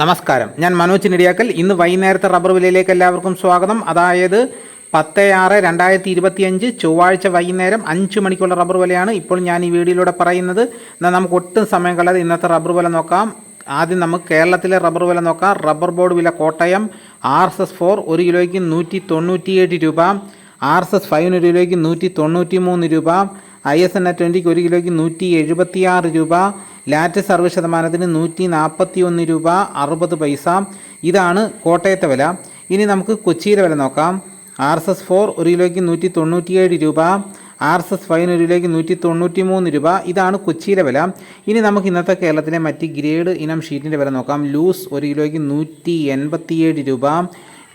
നമസ്കാരം. ഞാൻ മനോജ് നെടിയാക്കൽ. ഇന്ന് വൈകുന്നേരത്തെ റബ്ബർ വിലയിലേക്ക് എല്ലാവർക്കും സ്വാഗതം. അതായത് പത്ത് ആറ് രണ്ടായിരത്തി ഇരുപത്തിയഞ്ച് ചൊവ്വാഴ്ച വൈകുന്നേരം അഞ്ച് മണിക്കുള്ള റബ്ബർ വിലയാണ് ഇപ്പോൾ ഞാൻ ഈ വീഡിയോയിലൂടെ പറയുന്നത്. എന്നാൽ നമുക്ക് ഒട്ടും സമയം കളയാതെ ഇന്നത്തെ റബ്ബർ വില നോക്കാം. ആദ്യം നമുക്ക് കേരളത്തിലെ റബ്ബർ വില നോക്കാം. റബ്ബർ ബോർഡ് വില Kottayam R S S four ഒരു കിലോയ്ക്ക് നൂറ്റി തൊണ്ണൂറ്റിയേഴ് രൂപ. ആർ എസ് എസ് ഫൈവിന് ഒരു കിലോയ്ക്ക് നൂറ്റി തൊണ്ണൂറ്റി മൂന്ന് രൂപ. ഐ എസ് എൻ എ ട്വന്റിക്ക് ഒരു കിലോയ്ക്ക് നൂറ്റി എഴുപത്തിയാറ് രൂപ. ലാറ്റ് സർവീസ് ശതമാനത്തിന് നൂറ്റി നാൽപ്പത്തി ഒന്ന് രൂപ അറുപത് പൈസ. ഇതാണ് കോട്ടയത്തെ വില. ഇനി നമുക്ക് കൊച്ചിയിലെ വില നോക്കാം. ആർ എസ് എസ് ഫോർ ഒരു കിലോയ്ക്ക് നൂറ്റി തൊണ്ണൂറ്റിയേഴ് രൂപ. ആർ എസ് എസ് ഫൈവിന് ഒരു കിലോയ്ക്ക് നൂറ്റി തൊണ്ണൂറ്റി മൂന്ന് രൂപ. ഇതാണ് കൊച്ചിയിലെ വില. ഇനി നമുക്ക് ഇന്നത്തെ കേരളത്തിലെ മറ്റ് ഗ്രേഡ് ഇനം ഷീറ്റിന്റെ വില നോക്കാം. ലൂസ് ഒരു കിലോയ്ക്ക് നൂറ്റി എൺപത്തിയേഴ് രൂപ.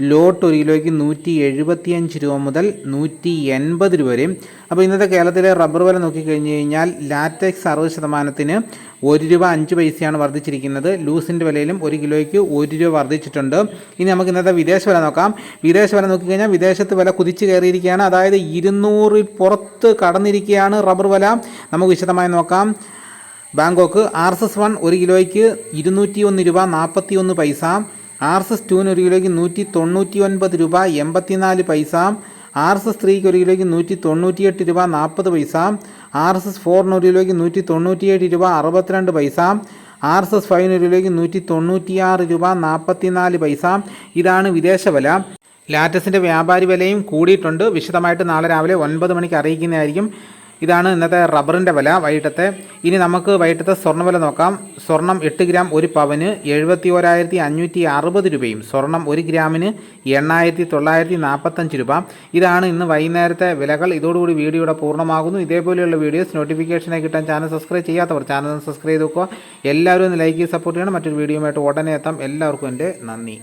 ലോട്ട് ഒരു കിലോയ്ക്ക് നൂറ്റി എഴുപത്തിയഞ്ച് രൂപ മുതൽ നൂറ്റി എൺപത് രൂപ വരെയും. അപ്പോൾ ഇന്നത്തെ കേരളത്തിലെ റബ്ബർ വില നോക്കിക്കഴിഞ്ഞ് കഴിഞ്ഞാൽ ലാറ്റക്സ് അറുപത് ശതമാനത്തിന് ഒരു രൂപ അഞ്ച് പൈസയാണ് വർദ്ധിച്ചിരിക്കുന്നത്. ലൂസിന്റെ വിലയിലും ഒരു കിലോയ്ക്ക് ഒരു രൂപ വർദ്ധിച്ചിട്ടുണ്ട്. ഇനി നമുക്ക് ഇന്നത്തെ വിദേശ വില നോക്കാം. വിദേശ വില നോക്കിക്കഴിഞ്ഞാൽ വിദേശത്ത് വില കുതിച്ച് കയറിയിരിക്കുകയാണ്. അതായത് ഇരുന്നൂറിൽ പുറത്ത് കടന്നിരിക്കുകയാണ് റബ്ബർ വില. നമുക്ക് വിശദമായി നോക്കാം. Bangkok R S S one ഒരു കിലോയ്ക്ക് ഇരുന്നൂറ്റി ഒന്ന് രൂപ നാൽപ്പത്തി ഒന്ന് പൈസ. ആർ എസ് എസ് ടുവിന് ഒരു കിലോയ്ക്ക് നൂറ്റി തൊണ്ണൂറ്റി ഒൻപത് രൂപ എൺപത്തിനാല് പൈസ ആർ എസ് എസ് ത്രീക്ക് ഒരു കിലോയ്ക്ക് നൂറ്റി തൊണ്ണൂറ്റിയെട്ട് രൂപ നാൽപ്പത് പൈസ ആർ എസ് എസ് ഫോറിന് ഒരു കിലോയ്ക്ക് നൂറ്റി തൊണ്ണൂറ്റിയേഴ് രൂപ അറുപത്തിരണ്ട് പൈസ ആർ എസ് എസ് ഫൈവിന് ഒരു കിലോയ്ക്ക് നൂറ്റി തൊണ്ണൂറ്റിയാറ് രൂപ നാൽപ്പത്തിനാല് പൈസ. ഇതാണ് വിദേശ വില. ലാറ്റസിന്റെ വ്യാപാരി വിലയും കൂടിയിട്ടുണ്ട്. വിശദമായിട്ട് നാളെ രാവിലെ ഒൻപത് മണിക്ക് അറിയിക്കുന്നതായിരിക്കും. ഇതാണ് ഇന്നത്തെ റബ്ബറിന്റെ വില വൈകിട്ടത്തെ. ഇനി നമുക്ക് വൈകിട്ടത്തെ സ്വർണ വില നോക്കാം. സ്വർണം എട്ട് ഗ്രാം ഒരു പവന് എഴുപത്തി ഓരായിരത്തി അഞ്ഞൂറ്റി അറുപത് രൂപയും സ്വർണം ഒരു ഗ്രാമിന് എണ്ണായിരത്തി തൊള്ളായിരത്തി നാൽപ്പത്തഞ്ച് രൂപ. ഇതാണ് ഇന്ന് വൈകുന്നേരത്തെ വിലകൾ. ഇതോടുകൂടി വീഡിയോയുടെ പൂർണമാകുന്നു. ഇതേപോലെയുള്ള വീഡിയോസ് നോട്ടിഫിക്കേഷനായി കിട്ടാൻ ചാനൽ സബ്സ്ക്രൈബ് ചെയ്യാത്തവർ ചാനൽ സബ്സ്ക്രൈബ് ചെയ്ത് നോക്കുക. എല്ലാവരും ഒന്ന് ലൈക്ക് സപ്പോർട്ട് ചെയ്യണം. മറ്റൊരു വീഡിയോയുമായിട്ട് ഉടനെ എത്താം. എല്ലാവർക്കും എന്റെ നന്ദി.